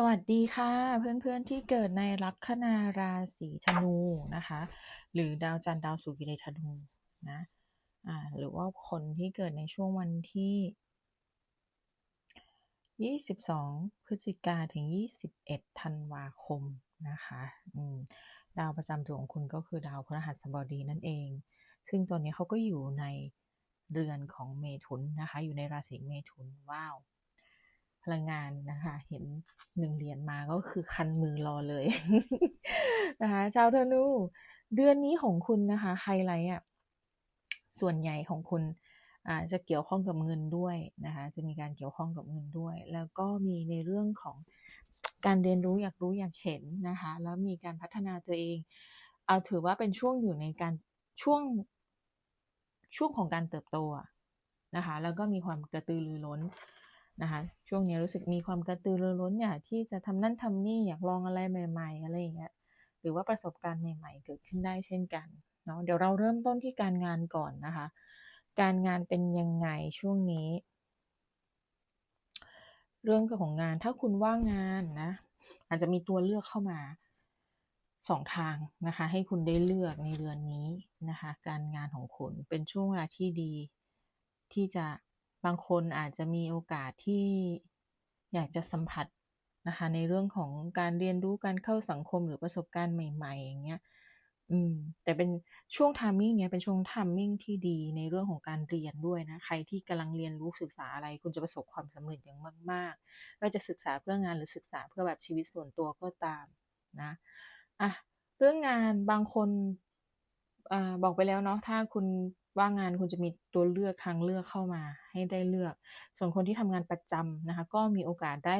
สวัสดีค่ะเพื่อนๆที่เกิดในลัคนาราศีธนูนะคะ หรือดาวจันทร์ดาวศุกร์อยู่ในธนูนะอ่าหรือว่าคนที่เกิดในช่วงวันที่ 22 พฤศจิกาถึง 21 ธันวาคมนะคะอืมดาวประจำตัวของคุณก็คือดาวพฤหัสบดีนั่นเอง ซึ่งตัวนี้เขาก็อยู่ในเรือนของเมถุนนะคะ อยู่ในราศีเมถุนว้าว ลังงานนะคะ เห็นหนึ่งเหรียญมาก็คือคันมือรอเลยนะคะชาวธนูเดือนนี้ของคุณนะคะไฮไลท์อะส่วนใหญ่ของคุณอาจะเกี่ยวข้องกับเงินด้วยนะคะ จะมีการเกี่ยวข้องกับเงินด้วย แล้วก็มีในเรื่องของการเรียนรู้อยากรู้อยากเห็นนะคะ แล้วมีการพัฒนาตัวเอง เอาถือว่าเป็นช่วงอยู่ในการช่วงช่วงของการเติบโตนะคะ แล้วก็มีความกระตือรือร้น นะคะช่วงนี้รู้สึกมีความกระตือรือร้นอยากที่จะทำนั่นทำนี่อยากลองอะไรใหม่ ๆ อะไรอย่างเงี้ยหรือว่าประสบการณ์ใหม่ๆ เกิดขึ้นได้เช่นกันเนาะเดี๋ยวเราเริ่มต้นที่การงานก่อนนะคะ การงานเป็นยังไงช่วงนี้ เรื่องของงานถ้าคุณว่างงานนะอาจจะมีตัวเลือกเข้ามาสองทางนะคะ ให้คุณได้เลือกในเดือนนี้นะคะ การงานของคุณเป็นช่วงเวลาที่ดีที่จะ บางคนอาจจะมีโอกาสที่อยากจะสัมผัสนะคะในเรื่องของการเรียนรู้การเข้าสังคมหรือประสบการณ์ใหม่ ๆ อย่างเงี้ย อืม แต่เป็นช่วงทามมิ่งเนี้ยเป็นช่วงทามมิ่งที่ดีในเรื่องของการเรียนด้วยนะ ใครที่กำลังเรียนรู้ศึกษาอะไร คุณจะประสบความสำเร็จอย่างมากๆไม่ว่าจะศึกษาเพื่องานหรือศึกษาเพื่อแบบชีวิตส่วนตัวก็ตามนะอะเรื่องงานบางคนอ่าบอกไปแล้วเนาะถ้าคุณ ว่างงานคุณจะมีตัวเลือกทางเลือกเข้ามาให้ได้เลือก ส่วนคนที่ทำงานประจำนะคะ ก็มีโอกาสได้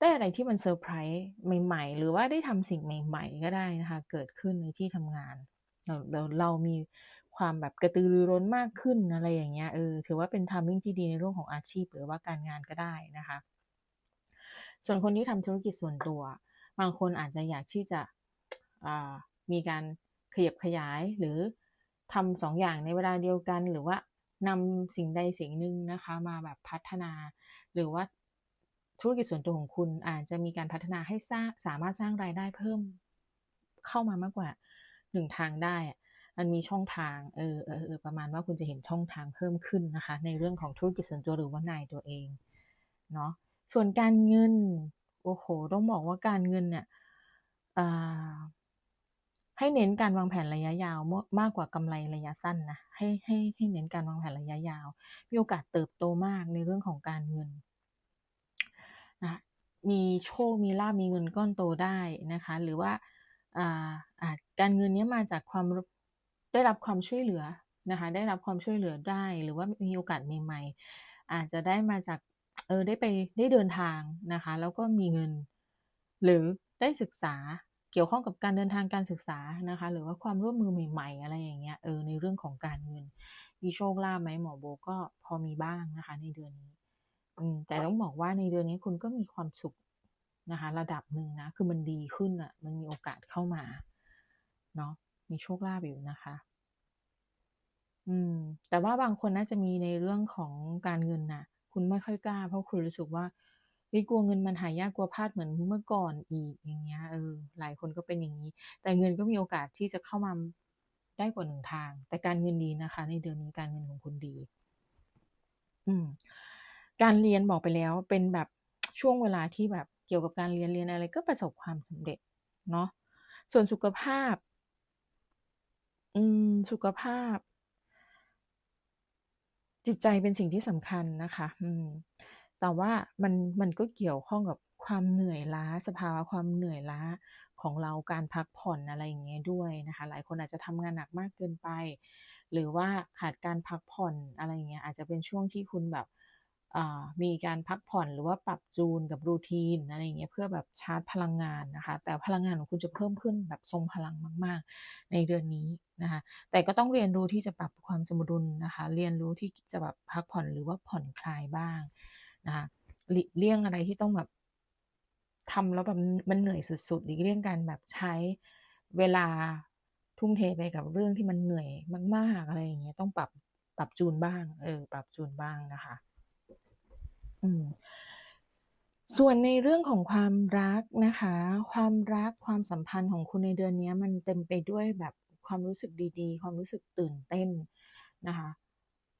ได้อะไรที่มันเซอร์ไพรส์ใหม่ ๆ หรือว่าได้ทำสิ่งใหม่ ๆ ก็ได้นะคะ เกิดขึ้นในที่ทำงานเราเราเรามีความแบบกระตือรือร้นมากขึ้นอะไรอย่างเงี้ยเออถือว่าเป็นทามมิ่งที่ดีในเรื่องของอาชีพ หรือว่าการงานก็ได้นะคะ ส่วนคนที่ทำธุรกิจส่วนตัว บางคนอาจจะอยากที่จะมีการขยับขยายหรือ ทำสองอย่างในเวลาเดียวกัน หรือว่านำสิ่งใดสิ่งหนึ่งนะคะ มาแบบพัฒนา หรือว่าธุรกิจส่วนตัวของคุณอาจจะมีการพัฒนาให้สร้างสามารถสร้างรายได้เพิ่ม เข้ามามากกว่าหนึ่งทางได้มันมีช่องทางเออเออเออประมาณว่าคุณจะเห็นช่องทางเพิ่มขึ้นนะคะ ในเรื่องของธุรกิจส่วนตัวหรือว่านายตัวเองเนาะส่วนการเงินโอ้โหต้องบอกว่าการเงินเนี่ย ให้เน้นการวางแผนระยะยาวมากกว่ากำไรระยะสั้นนะให้ให้ให้เน้นการวางแผนระยะยาว มีโอกาสเติบโตมากในเรื่องของการเงินนะมีโชคมีลาบมีเงินก้อนโตได้นะคะ หรือว่าการเงินนี้มาจากความได้รับความช่วยเหลือนะคะ ได้รับความช่วยเหลือได้ หรือว่ามีโอกาสใหม่ๆอาจจะได้มาจากเออได้ไปได้เดินทางนะคะ แล้วก็มีเงิน หรือได้ศึกษา เกี่ยวข้องกับการเดินทางการศึกษานะคะ หรือว่าความร่วมมือใหม่ๆ อะไรอย่างเงี้ยเออในเรื่องของการเงิน มีโชคลาภไหมหมอโบก็พอมีบ้างนะคะ ในเดือนนี้อืมแต่ต้องบอกว่าในเดือนนี้คุณก็มีความสุขนะคะ ระดับหนึ่งนะ คือมันดีขึ้นอะ่ะ มันมีโอกาสเข้ามาเนาะมีโชคลาภอยู่นะคะ อืม แต่ว่าบางคนน่าจะมีในเรื่องของการเงินนะ่ะ คุณไม่ค่อยกล้า เพราะคุณรู้สึกว่า ไม่กลัวเงินมันหายากกลัวพลาดเหมือนเมื่อก่อนอีกอย่างเงี้ยเออหลายคนก็เป็นอย่างนี้ แต่เงินก็มีโอกาสที่จะเข้ามาได้กว่าหนึ่งทาง แต่การเงินดีนะคะ ในเดือนนี้การเงินของคุณดี อืม การเรียนบอกไปแล้วเป็นแบบช่วงเวลาที่แบบเกี่ยวกับการเรียนเรียนอะไร ก็ประสบความสำเร็จเนาะส่วนสุขภาพ อืม สุขภาพ จิตใจเป็นสิ่งที่สำคัญนะคะ อืม แต่ว่ามันมันก็เกี่ยวข้องกับความเหนื่อยล้าสภาวะความเหนื่อยล้าของเราการพักผ่อนอะไรอย่างเงี้ยด้วยนะคะ หลายคนอาจจะทำงานหนักมากเกินไป หรือว่าขาดการพักผ่อนอะไรอย่างเงี้ยอาจจะเป็นช่วงที่คุณแบบมีการพักผ่อนหรือว่าปรับจูนกับรูทีนอะไรอย่างเงี้ยเพื่อแบบชาร์จพลังงานนะคะ แต่พลังงานของคุณจะเพิ่มขึ้นแบบทรงพลังมาก ๆ ในเดือนนี้นะคะ แต่ก็ต้องเรียนรู้ที่จะปรับความสมดุลนะคะ เรียนรู้ที่จะแบบพักผ่อนหรือว่าผ่อนคลายบ้าง นะคะหลีกเลี่ยงอะไรที่ต้องแบบทำแล้วแบบมันเหนื่อยสุดๆหลีกเลี่ยงการแบบใช้เวลาทุ่มเทไปกับเรื่องที่มันเหนื่อยมากๆอะไรอย่างเงี้ยต้องปรับปรับจูนบ้าง เออ ปรับจูนบ้างนะคะ อืม ส่วนในเรื่องของความรักนะคะ ความรักความสัมพันธ์ของคุณในเดือนนี้มันเต็มไปด้วยแบบความรู้สึกดีๆ ความรู้สึกตื่นเต้นนะคะ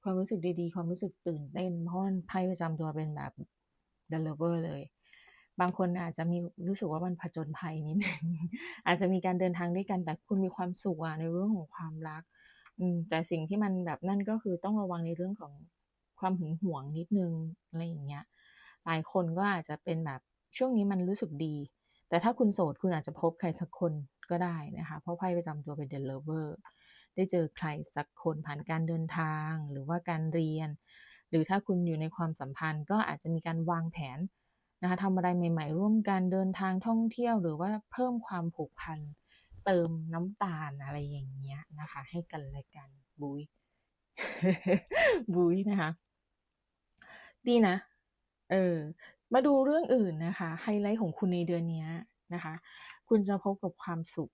ความรู้สึกดีๆ ความรู้สึกตื่นเต้น เพราะว่าไพ่ประจำตัวเป็นแบบ The Lover เลย บางคนอาจจะมีรู้สึกว่ามันผจญภัยนิดหนึ่งอาจจะมีการเดินทางด้วยกัน แต่คุณมีความสุขอะในเรื่องของความรัก อืม แต่สิ่งที่มันแบบนั่นก็คือต้องระวังในเรื่องของความหึงหวงนิดหนึ่งอะไรอย่างเงี้ย หลายคนก็อาจจะเป็นแบบช่วงนี้มันรู้สึกดี แต่ถ้าคุณโสดคุณอาจจะพบใครสักคนก็ได้นะคะ เพราะไพ่ประจำตัวเป็น The Lover ได้เจอใครสักคนผ่านการเดินทาง หรือว่าการเรียน หรือถ้าคุณอยู่ในความสัมพันธ์ก็อาจจะมีการวางแผนนะคะทำอะไรใหม่ ๆ ร่วมกันเดินทางท่องเที่ยว หรือว่าเพิ่มความผูกพันเติมน้ำตาลอะไรอย่างเงี้ยนะคะ ให้กันและกันบุยบุยนะคะ ดีนะ เออ มาดูเรื่องอื่นนะคะ ไฮไลต์ของคุณในเดือนนี้นะคะ คุณจะพบกับความสุข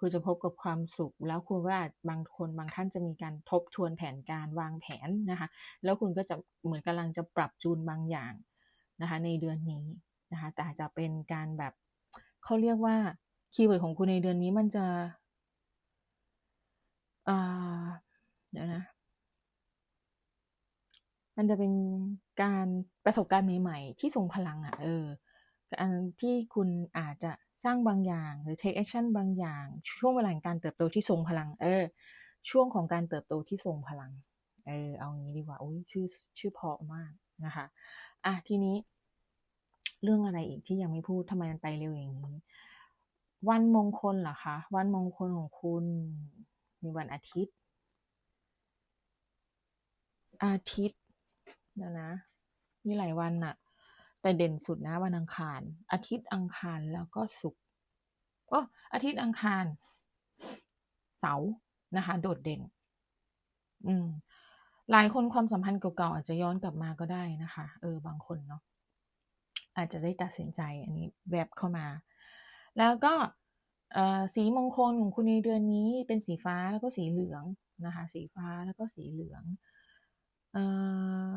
คุณจะพบกับความสุข แล้วคุณก็อาจบางคนบางท่านจะมีการทบทวนแผนการวางแผนนะคะ แล้วคุณก็จะเหมือนกำลังจะปรับจูนบางอย่างนะคะ ในเดือนนี้นะคะ แต่อาจจะเป็นการแบบเขาเรียกว่าคีย์เวิร์ดของคุณในเดือนนี้มันจะเดี๋ยวนะมันจะเป็นการประสบการณ์ใหม่ ๆ ที่ทรงพลังอะเออการที่คุณอาจจะ สร้างบางอย่าง หรือ take action บางอย่าง ช่วงเวลาแห่งการเติบโตที่ทรงพลัง เออ ช่วงของการเติบโตที่ทรงพลัง เออ เอางี้ดีกว่าอุ๊ยชื่อชื่อเพราะมากนะคะ อะทีนี้ เรื่องอะไรอีกที่ยังไม่พูดทำไมมันไปเร็วอย่างงี้ วันมงคลเหรอคะ?วันมงคลของคุณมีวันอาทิตย์ อาทิตย์เดี๋ยวนะ มีหลายวันน่ะ แต่เด่นสุดนะวันอังคาร อาทิตย์อังคารแล้วก็ศุกร์โอ้!อาทิตย์อังคาร เสาร์นะคะ โดดเด่น อืม หลายคนความสัมพันธ์เก่าๆอาจจะย้อนกลับมาก็ได้นะคะ เออ บางคนเนาะอาจจะได้ตัดสินใจอันนี้แว็บเข้ามา แล้วก็สีมงคลของคุณในเดือนนี้เป็นสีฟ้าแล้วก็สีเหลืองนะคะ สีฟ้าแล้วก็สีเหลือง เอ่อ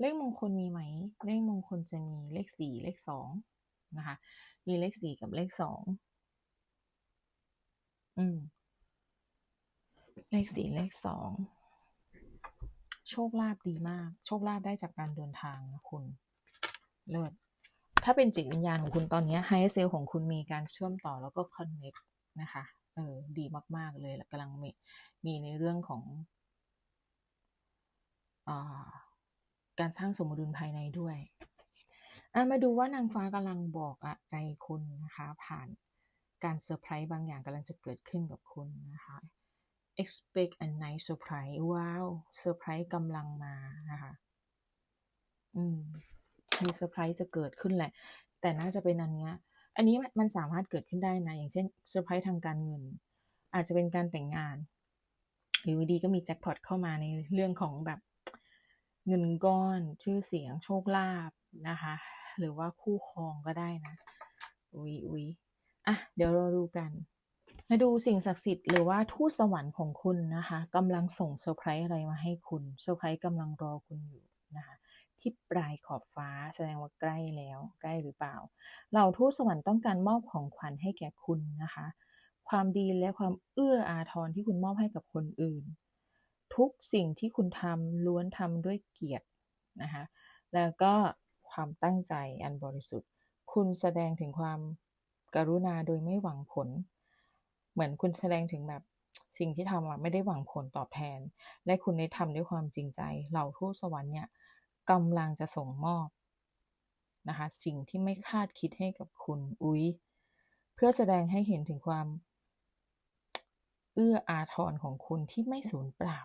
เลขมงคลมีไหม?เลขมงคลจะมีเลข4เลข2นะคะ มีเลข4กับเลข2อืม เลข4เลข2โชคลาภดีมาก โชคลาภได้จากการเดินทางนะคุณ เลิศ ถ้าเป็นจิตวิญญาณของคุณตอนนี้ย Higher Self ของคุณมีการเชื่อมต่อแล้วก็คอนเน็กต์นะคะ เออ ดีมาก ๆ เลยกำลังมี มีในเรื่องของ อ่า การสร้างสมดุลภายในด้วยมาดูว่านางฟ้ากำลังบอกอะไรคุณนะคะ ผ่านการเซอร์ไพรส์บางอย่างกำลังจะเกิดขึ้นกับคุณนะคะ expect a nice surprise ว้าว!เซอร์ไพรส์กำลังมานะคะ อืมมีเซอร์ไพรส์จะเกิดขึ้นแหละ แต่น่าจะเป็นอันเนี้ย อันนี้มันสามารถเกิดขึ้นได้นะ อย่างเช่นเซอร์ไพรส์ทางการเงิน อาจจะเป็นการแต่งงานอยู่ดีก็มีแจ็กพอตเข้ามาในเรื่องของแบบ เงินก้อนชื่อเสียงโชคลาภนะคะ หรือว่าคู่ครองก็ได้นะอุ๊ยๆอะเดี๋ยวเราดูกัน มาดูสิ่งศักดิ์สิทธิ์หรือว่าทูตสวรรค์ของคุณนะคะกำลังส่งเซอร์ไพรส์อะไรมาให้คุณเซอร์ไพรส์กำลังรอคุณอยู่นะคะที่ปลายขอบฟ้าแสดงว่าใกล้แล้วใกล้หรือเปล่าเหล่าทูตสวรรค์ต้องการมอบของขวัญให้แก่คุณนะคะ ความดีและความเอื้ออาทรที่คุณมอบให้กับคนอื่น ทุกสิ่งที่คุณทำล้วนทำด้วยเกียรตินะคะแล้วก็ความตั้งใจอันบริสุทธิ์ คุณแสดงถึงความกรุณาโดยไม่หวังผล เหมือนคุณแสดงถึงแบบสิ่งที่ทำอะไม่ได้หวังผลตอบแทน และคุณได้ทำด้วยความจริงใจ เหล่าทูตสวรรค์เนี่ยกำลังจะส่งมอบนะคะสิ่งที่ไม่คาดคิดให้กับคุณอุ๊ยเพื่อแสดงให้เห็นถึงความ เอื้ออาทรของคุณที่ไม่สูญเปล่า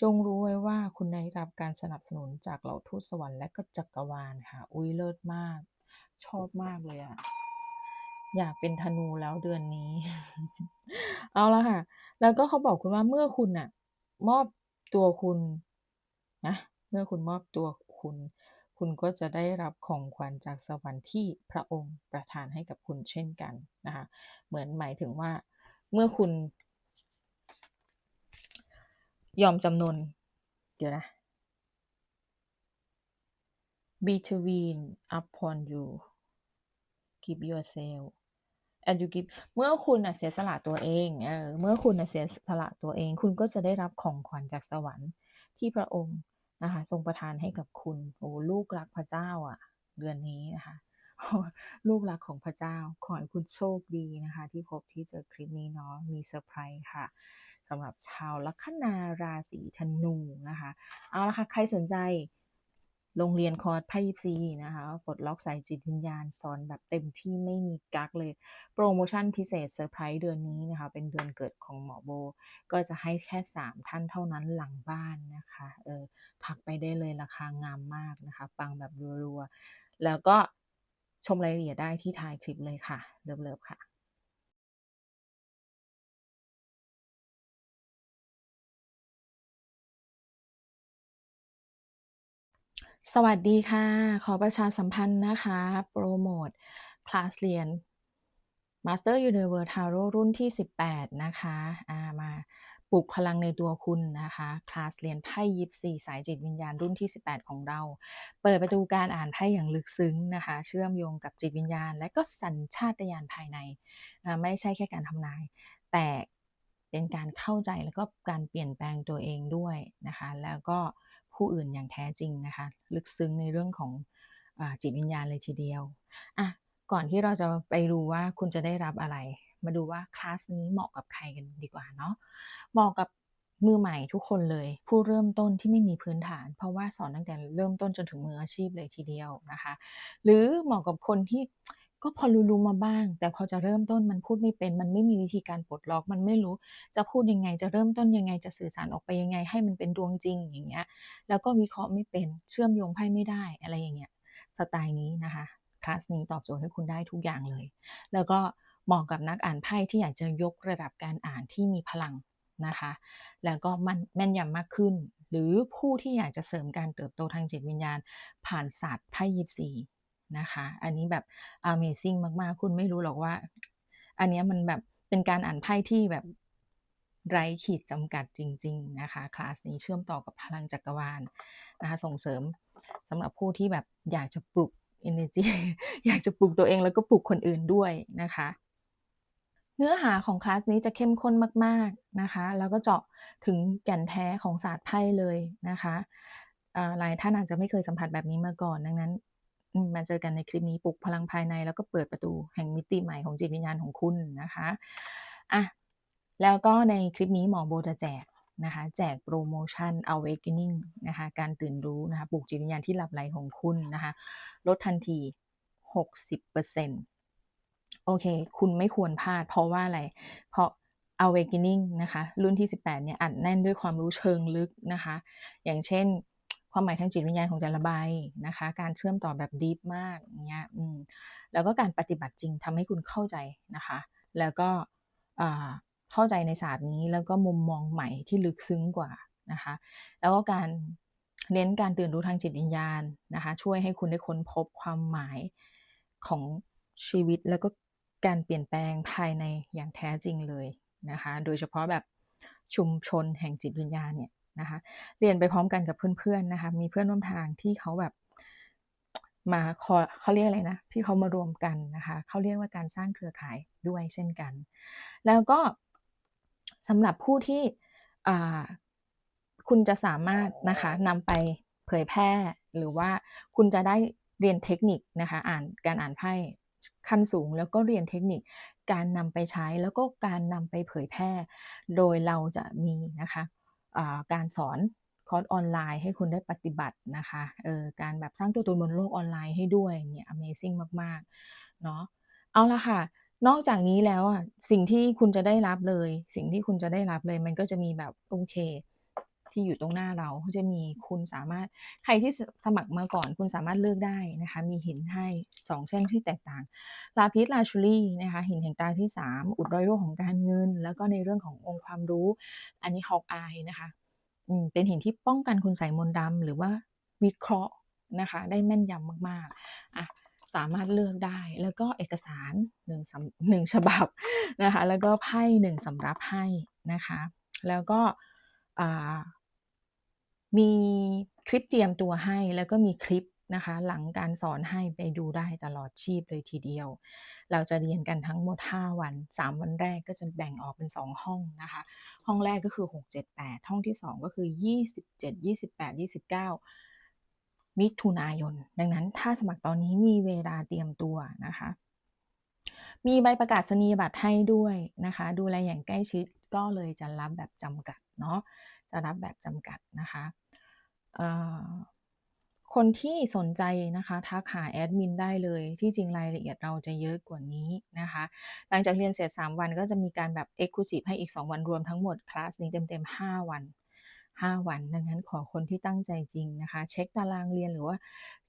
จงรู้ไว้ว่าคุณได้รับการสนับสนุนจากเหล่าทูตสวรรค์และก็จักรวาลค่ะ อุ๊ยเลิศมาก ชอบมากเลยอะอยากเป็นธนูแล้วเดือนนี้ เอาละค่ะ แล้วก็เขาบอกคุณว่าเมื่อคุณน่ะมอบตัวคุณนะเมื่อคุณมอบตัวคุณ คุณก็จะได้รับของขวัญจากสวรรค์ที่พระองค์ประทานให้กับคุณเช่นกันนะคะเหมือนหมายถึงว่า เมื่อคุณ ยอมจำนน เดี๋ยวนะ between upon you give yourself and you give เมื่อคุณน่ะเสียสละตัวเองเออเมื่อคุณน่ะเสียสละตัวเอง คุณก็จะได้รับของขวัญจากสวรรค์ที่พระองค์นะคะทรงประทานให้กับคุณ โอ้ลูกรักพระเจ้าอะ เดือนนี้นะคะ ลูกรักของพระเจ้า ขอให้คุณโชคดีนะคะ ที่พบที่เจอคลิปนี้เนาะมีเซอร์ไพรส์ค่ะสำหรับชาวลัคนาราศีธนูนะคะ เอาละค่ะ ใครสนใจโรงเรียนคอร์สไพ่ยิปซีนะคะปลดล็อกสายจิตวิญญาณสอนแบบเต็มที่ไม่มีกักเลย โปรโมชั่นพิเศษเซอร์ไพรส์เดือนนี้นะคะ เป็นเดือนเกิดของหมอโบ ก็จะให้แค่ 3 ท่านเท่านั้นหลังบ้านนะคะเออถักไปได้เลยราคางามมากนะคะ ปังแบบรัวๆ แล้วก็ ชมรายละเอียดได้ที่ท้ายคลิปเลยค่ะ เลิฟๆค่ะสวัสดีค่ะ ขอประชาสัมพันธ์นะคะ โปรโมทคลาสเรียน Master Universe Tarot รุ่นที่ 18 นะคะามา ปลุกพลังในตัวคุณนะคะ คลาสเรียนไพ่ยิปซีสายจิตวิญญาณรุ่นที่ 18 ของเรา เปิดประตูการอ่านไพ่อย่างลึกซึ้งนะคะ เชื่อมโยงกับจิตวิญญาณ และก็สัญชาตญาณภายในนะไม่ใช่แค่การทำนาย แต่เป็นการเข้าใจแล้วก็การเปลี่ยนแปลงตัวเองด้วยนะคะ แล้วก็ผู้อื่นอย่างแท้จริงนะคะ ลึกซึ้งในเรื่องของอจิตวิญญาณเลยทีเดียวอะก่อนที่เราจะไปดูว่าคุณจะได้รับอะไร มาดูว่าคลาสนี้เหมาะกับใครกันดีกว่าเนาะเหมาะกับมือใหม่ทุกคนเลย ผู้เริ่มต้นที่ไม่มีพื้นฐาน เพราะว่าสอนตั้งแต่เริ่มต้นจนถึงมืออาชีพเลยทีเดียวนะคะ หรือเหมาะกับคนที่ก็พอรู้ๆมาบ้าง แต่พอจะเริ่มต้นมันพูดไม่เป็น มันไม่มีวิธีการปลดล็อก มันไม่รู้จะพูดยังไง จะเริ่มต้นยังไง จะสื่อสารออกไปยังไง ให้มันเป็นดวงจริงอย่างเงี้ย แล้วก็วิเคราะห์ไม่เป็น เชื่อมโยงไพ่ไม่ได้อะไรอย่างเงี้ย สไตล์นี้นะคะ คลาสนี้ตอบโจทย์ให้คุณได้ทุกอย่างเลย แล้วก็ เหมาะกับนักอ่านไพ่ที่อยากจะยกระดับการอ่านที่มีพลังนะคะ แล้วก็มันแม่นยำมากขึ้น หรือผู้ที่อยากจะเสริมการเติบโตทางจิตวิญญาณ ผ่านศาสตร์ไพ่ยิปซีนะคะ อันนี้แบบ Amazing มากๆ คุณไม่รู้หรอกว่า อันนี้มันแบบเป็นการอ่านไพ่ที่แบบไร้ขีดจำกัดจริง ๆ นะคะ คลาสนี้เชื่อมต่อกับพลังจักรวาลนะคะ ส่งเสริมสำหรับผู้ที่แบบอยากจะปลุก energy อยากจะปลุกตัวเองแล้วก็ปลุกคนอื่นด้วยนะคะ เนื้อหาของคลาสนี้จะเข้มข้นมาก ๆนะคะ แล้วก็เจาะถึงแก่นแท้ของศาสตร์ไพ่เลยนะคะหลายท่านอาจจะไม่เคยสัมผัสแบบนี้มาก่อน ดังนั้นมาเจอกันในคลิปนี้ปลุกพลังภายใน แล้วก็เปิดประตูแห่งมิติใหม่ของจิตวิญญาณของคุณนะคะอะแล้วก็ในคลิปนี้หมอโบจะแจกนะคะแจกโปรโมชั่น awakening นะคะการตื่นรู้นะคะปลุกจิตวิญญาณที่หลับไหลของคุณนะคะลดทันที 60% โอเค คุณไม่ควรพลาด เพราะว่าอะไร เพราะ awakening นะคะ รุ่นที่ 18 เนี่ยอัดแน่นด้วยความรู้เชิงลึกนะคะ อย่างเช่น ความหมายทางจิตวิญญาณของแต่ละใบนะคะ การเชื่อมต่อแบบดีฟมากเงี้ยอืมแล้วก็การปฏิบัติจริงทำให้คุณเข้าใจนะคะ แล้วก็เข้าใจในศาสตร์นี้แล้วก็มุมมองใหม่ที่ลึกซึ้งกว่านะคะ แล้วก็การเน้นการตื่นรู้ทางจิตวิญญาณนะคะ ช่วยให้คุณได้ค้นพบความหมายของชีวิตแล้วก็ การเปลี่ยนแปลงภายในอย่างแท้จริงเลยนะคะ โดยเฉพาะแบบชุมชนแห่งจิตวิญญาณเนี่ยนะคะ เรียนไปพร้อมกันกับเพื่อนๆนะคะ มีเพื่อนร่วมทางที่เขาแบบมาขอเขาเรียกอะไรนะที่เขามารวมกันนะคะเขาเรียกว่าการสร้างเครือข่ายด้วยเช่นกัน แล้วก็สำหรับผู้ที่คุณจะสามารถนะคะนำไปเผยแพร่หรือว่าคุณจะได้เรียนเทคนิคนะคะ อ่านการอ่านไพ่ ขั้นสูง แล้วก็เรียนเทคนิค การนำไปใช้แล้วก็การนำไปเผยแพร่ โดยเราจะมีนะคะการสอนคอร์สออนไลน์ให้คุณได้ปฏิบัตินะคะเออการแบบสร้างตัวตนบนโลกออนไลน์ให้ด้วยเนี่ย Amazing มากๆเนาะเอาละค่ะ นอกจากนี้แล้วอะสิ่งที่คุณจะได้รับเลย สิ่งที่คุณจะได้รับเลย มันก็จะมีแบบโอเค ที่อยู่ตรงหน้าเราจะมีคุณสามารถใครที่สมัครมาก่อนคุณสามารถเลือกได้นะคะ มีหินให้2เส้นที่แตกต่างลาพิสลาชูรี่นะคะหินแห่งตาที่ 3 อุดรอยโรคของการเงิน แล้วก็ในเรื่องขององค์ความรู้ อันนี้ฮอกอายนะคะอืมเป็นหินที่ป้องกันคุณใส่มนต์ดำหรือว่าวิเคราะห์นะคะ ได้แม่นยำมากๆอะสามารถเลือกได้แล้วก็เอกสารหนึ่งหนึ่งฉบับนะคะ แล้วก็ไพ่หนึ่งสำรับให้นะคะ แล้วก็ มีคลิปเตรียมตัวให้แล้วก็มีคลิปนะคะ หลังการสอนให้ไปดูได้ตลอดชีพเลยทีเดียว เราจะเรียนกันทั้งหมด 5 วัน 3 วันแรกก็จะแบ่งออกเป็น 2 ห้องนะคะ ห้องแรกก็คือ 6 7 8 ห้องที่ 2 ก็คือ 27 28 29 มิถุนายน ดังนั้นถ้าสมัครตอนนี้มีเวลาเตรียมตัวนะคะ มีใบประกาศนียบัตรให้ด้วยนะคะ ดูแลอย่างใกล้ชิดก็เลยจะรับแบบจำกัดเนาะจะรับแบบจำกัดนะคะ คนที่สนใจนะคะทักหาแอดมินได้เลย ที่จริงรายละเอียดเราจะเยอะกว่านี้นะคะ หลังจากเรียนเสร็จ 3 วันก็จะมีการแบบ Exclusive ให้อีก 2 วันรวมทั้งหมดคลาสนี้เต็ม ๆ 5 วัน 5 วัน ดังนั้นขอคนที่ตั้งใจจริงนะคะ เช็คตารางเรียนหรือว่า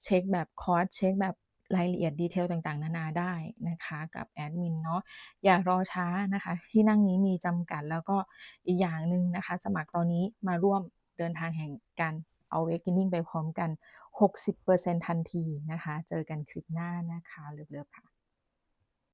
เช็คแบบคอร์สเช็คแบบรายละเอียดดีเทลต่างๆ นานาได้นะคะกับแอดมินเนาะอย่ารอช้านะคะ ที่นั่งนี้มีจำกัดแล้วก็อีกอย่างหนึ่งนะคะ สมัครตอนนี้มาร่วมเดินทางแห่งการ awakening ไปพร้อมกัน 60%ทันทีนะคะ เจอกันคลิปหน้านะคะเลิฟๆค่ะ